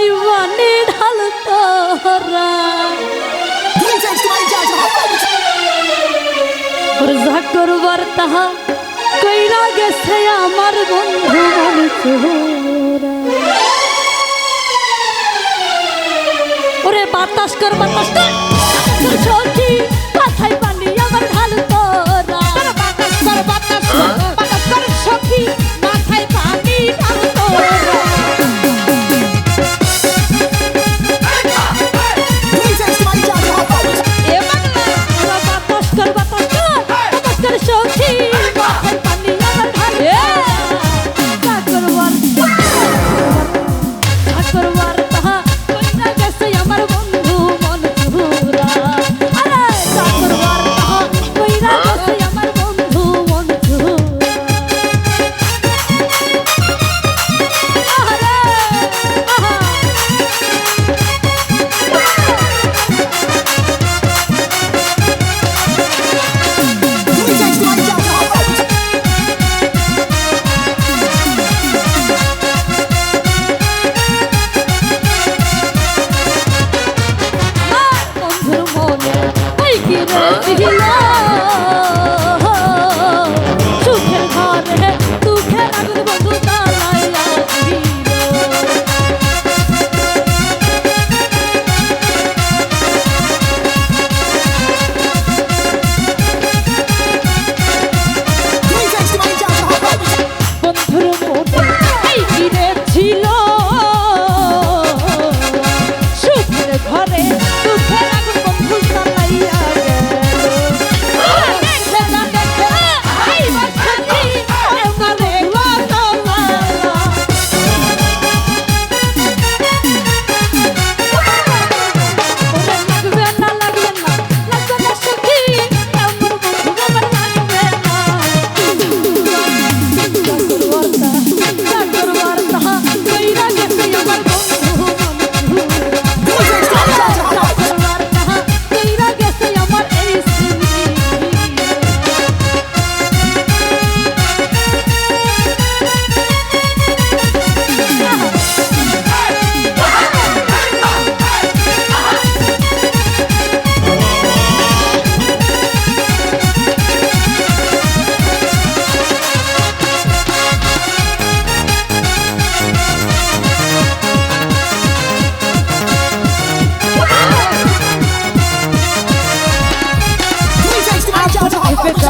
নাই মনে ঢাল তোরা। যা করবার তাহা কইরা গেছে আমার বন্ধু মনে চোরা ওরে বাতাস কর বাতাস কর। সখী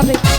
love it.